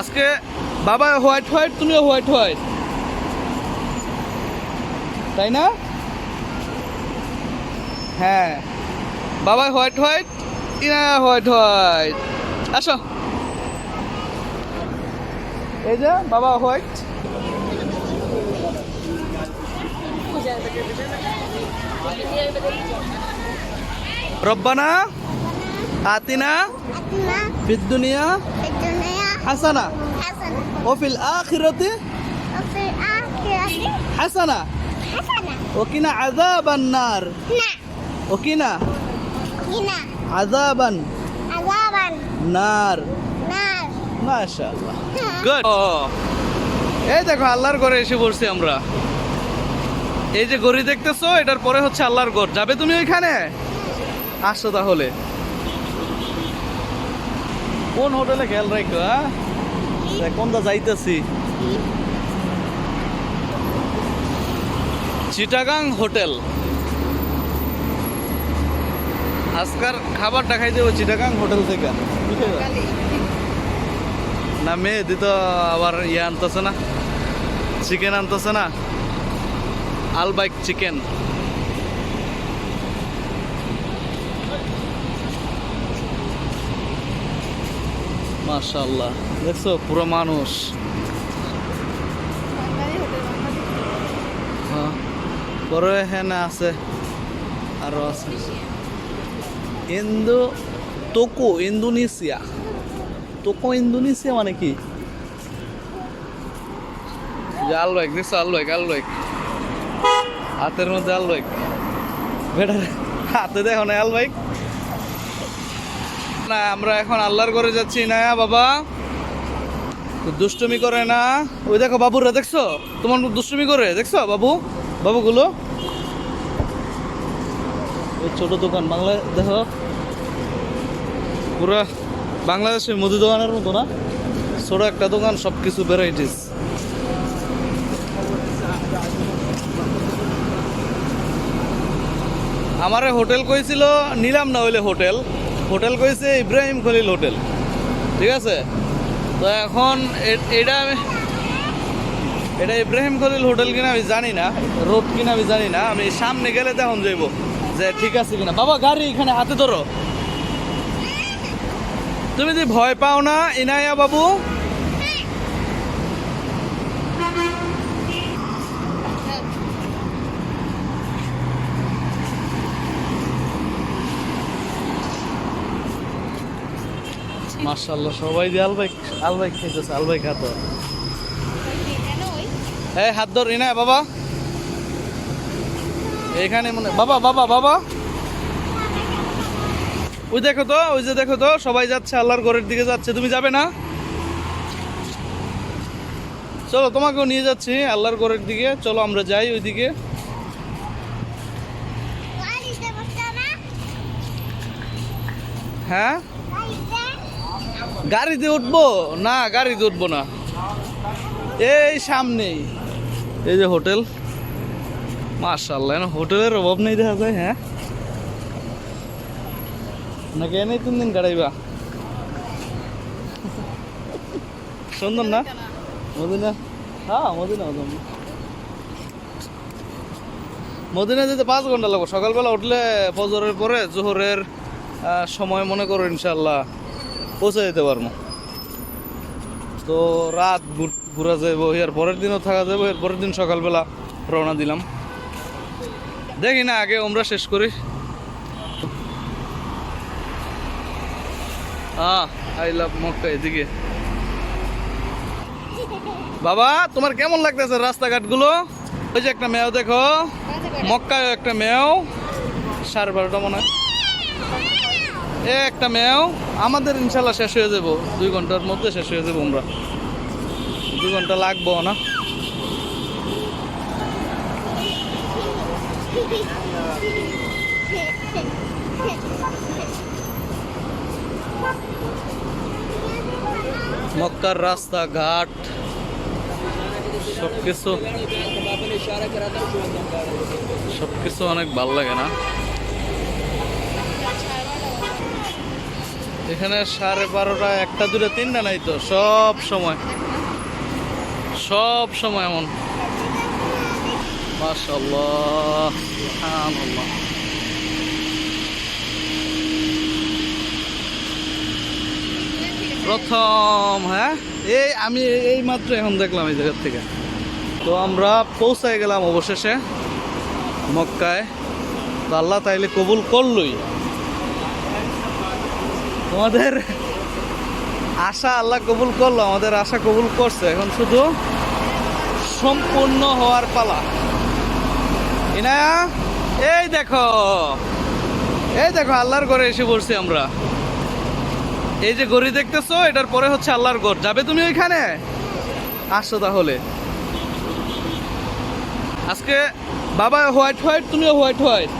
আজকে বাবা white white তুমিও হোয়াইট হোয়াইট। তাই না? হ্যাঁ। বাবা হোয়াইট হোয়াইট ইনা হোয়াইট হোয়াইট। আসো। এই যে বাবা হোয়াইট। রব্বানা আতিনা বিদ্যুনিয়া হাসানা ওফিল আখিরতে হাসানা ওকিনা আযাবান নার না ওকিনা কিনা আযাবান আযাবান নার নার মাশাআল্লাহ গুড এই দেখো আল্লাহর ঘরে এসে পড়ছি আমরা। এই যে গড়ি দেখতেছো এটার পরে হচ্ছে আল্লাহর ঘর। যাবে তুমি ওইখানে? আসো তাহলে। কোন হোটেলে খেয়াল রাখো দেখ, কোনটা যাইতেছি? চিটাগাং হোটেল। আজকার খাবারটা খাই দেবো চিটাগাং হোটেল থেকে। না মেয়ে দিত আবার ইয়ে আনতেছে না। চিকেন আনতেছে না। আলবাইক চিকেন মাশাল্লাহ দেখছ, পুরো মানুষ। হ্যাঁ পরে হ্যাঁ আছে, আরও আছে। ইন্দো তোকো ইন্দোনেশিয়া। তোকো ইন্দোনেশিয়া মানে কি? আলবাইক দেখছ আলবাইক আলবাইক হাতের মধ্যে আলবাইক বেটার, হাতে দেখো না আলবাইক না, আমরা এখন আল্লাহর ঘরে যাচ্ছি। না বাবা। দুষ্টুমি করে না। ওই দেখো, বাবুরা, দেখছ? তোমার দুষ্টুমি করে, দেখছ, বাবু? বাবুগুলো? ওই ছোট দোকান বাংলা দেখো। পুরা বাংলাদেশের মুদি দোকানের মতো না? ছোট একটা দোকান সব কিছু ভ্যারাইটিস আমারে হোটেল কইছিল, নিলাম না হইলে হোটেল। হোটেল কইছে ইব্রাহিম খলিল হোটেল। ঠিক আছে? তো এখন এটা আমি এটা ইব্রাহিম খলিল হোটেল কিনা আমি জানি না, রোড কিনা আমি জানি না। আমি সামনে গেলে তখন যাইব যে ঠিক আছে কিনা। বাবা, গাড়ি এখানে হাতে ধরো। তুমি যদি ভয় পাও না, ইনায়া বাবু মার্শাল্লাহ সবাই দিয়ে আলবাই আলবাই খেতেছে আলবাই খাতো এই হাত ধর ইনায়া বাবা। এখানে মনে বাবা বাবা বাবা। ওই দেখো তো ওই যে দেখো তো সবাই যাচ্ছে আল্লাহর ঘরের দিকে যাচ্ছে তুমি যাবে না? চলো তোমাকেও নিয়ে যাচ্ছি আল্লাহর ঘরের দিকে। চলো আমরা যাই ওইদিকে। হ্যাঁ? গাড়িতে উঠবো? না, গাড়িতে উঠবো না। এই সামনেই। এই যে হোটেল। মার্শাল্লাহ হোটেলের অভাব নেই দেখা যায় হ্যাঁ? নাকি এনেই তিন দিন কাটাইবা? সুন্দর না? মদিনা? হ্যাঁ মদিনা মদিনা। যেতে পাঁচ ঘণ্টা লাগবে। সকালবেলা উঠলে ফজরের পরে জোহরের সময় মনে করো ইনশাল্লাহ পৌঁছে যেতে পারব। তো রাত ঘুরা যাব এর পরের দিনও থাকা যাব এর পরের দিন সকালবেলা রওনা দিলাম। দেখি না, আগে আমরা শেষ করি। আই লাভ মক্কা এদিকে। বাবা, তোমার কেমন লাগতেছে রাস্তাঘাটগুলো? ওই যে একটা মেয়েও দেখো মক্কায় একটা মেয়েও। সাড়ে বারোটা মনে হয়। একটা মেয়েও আমাদের ইনশাল্লাহ শেষ হয়ে যাব। দুই ঘণ্টার মধ্যে শেষ হয়ে যাব আমরা। দুই ঘণ্টা লাগবো না। মক্কার রাস্তা ঘাট সব কিছু সব কিছু অনেক ভালো লাগে না। এখানে সাড়ে বারোটা, একটা, দুটো, তিনটা নাই তো, সব সময়। সব সময় এমন। প্রথম হ্যাঁ? এই, আমি এই মাত্র এখন দেখলাম এই জায়গার থেকে। তো আমরা পৌঁছায় গেলাম অবশেষে মক্কায়। তো আল্লাহ তাইলে কবুল করলই। তোমাদের আশা আল্লাহ কবুল করল, আমাদের আশা কবুল করছে। এখন শুধু সম্পূর্ণ হওয়ার পালা। ইনায়া, এই দেখো। এই দেখো, আল্লাহর ঘরে এসে পড়ছি আমরা। এই যে গড়ি দেখতেছো, এটার পরে হচ্ছে আল্লাহর ঘর। যাবে তুমি ওইখানে? আসো তাহলে। আজকে বাবা হোয়াইট হোয়াইট, তুমিও হোয়াইট হোয়াইট।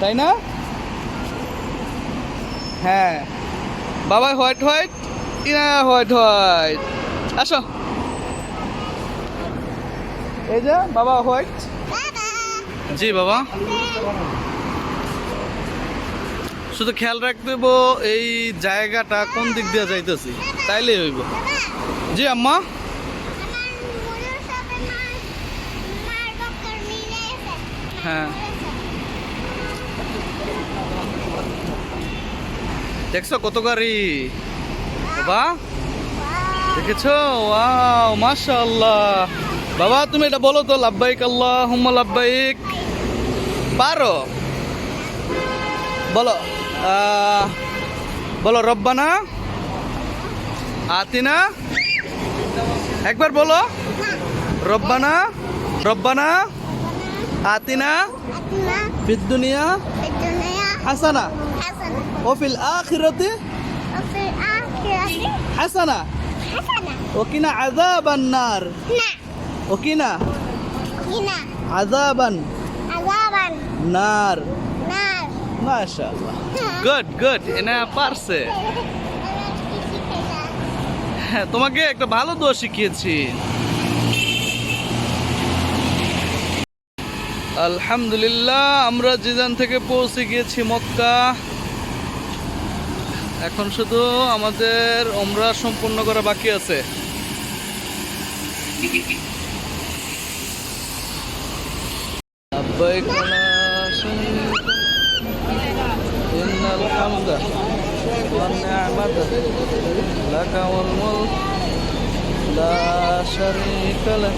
তাই না? হ্যাঁ। বাবা হোয়াইট হোয়াইট? ইনা হোয়াইট হোয়াইট। আসো। এই যে বাবা হোয়াইট। জি বাবা। শুধু খেয়াল রাখতে এই জায়গাটা কোন দিক দিয়ে যাইতেছি তাইলেই হইব। জি আম্মা। হ্যাঁ। দেখছ কত গাড়ি? বাবা দেখেছ? ওয়াও মাশাআল্লাহ। বাবা তুমি এটা বলো তো লাভবাহিক আল্লাহ হুম্মা লাভবাহিক পারো? বলো বলো রব্বানা আতিনা একবার বলো। রব্বানা রব্বানা আতিনা বিদ্যুনিয়া হাসানা? ওফিল আখিরাতে? হাসানা? ওকিনা আযাবান নার? না। ওকিনা ওকিনা আযাবান আযাবান। নার। নার। মাশাআল্লাহ। হ্যাঁ। গুড গুড এনা পারছে। হ্যাঁ, তোমাকে একটা ভালো দোয়া শিখিয়েছি। আলহামদুলিল্লাহ আমরা জিজান থেকে পৌঁছে গিয়েছি মক্কা এখন শুধু আমাদের ওমরা সম্পূর্ণ করা বাকি আছে لبيك لا شريك إن الحمد والنعمة لك والملك لا شريك لك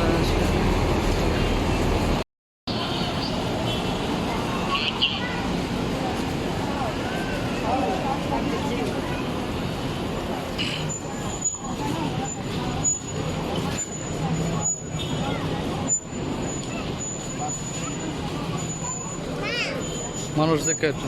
মানুষ দেখে একটু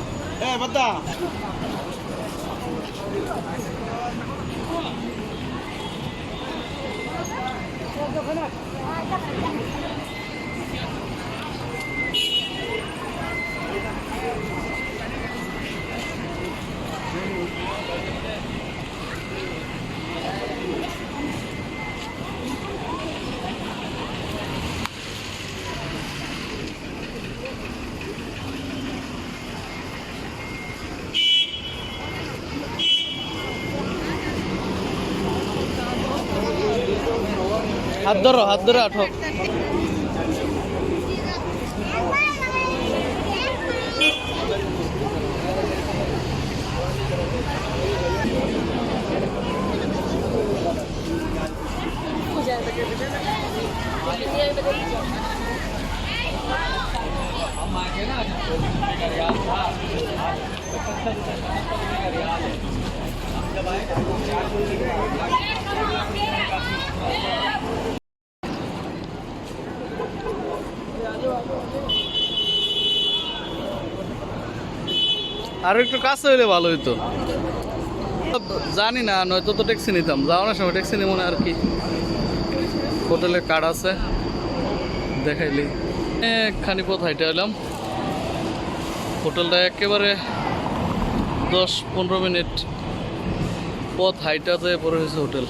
হাত ধরো হাত ধরে আঠো। আর একটু কাছে হইলে ভালো হইতো। জানি না, নয়তো তো ট্যাক্সি নিতাম। যাওয়ানোর সময় ট্যাক্সি নিব না আর কি। হোটেলে কার্ড আছে। দেখাইলি। খানি পথ হাইটে এলাম হোটেলটা একেবারে দশ পনেরো মিনিট পথ হাইটাতে পড়ে হয়েছে হোটেল।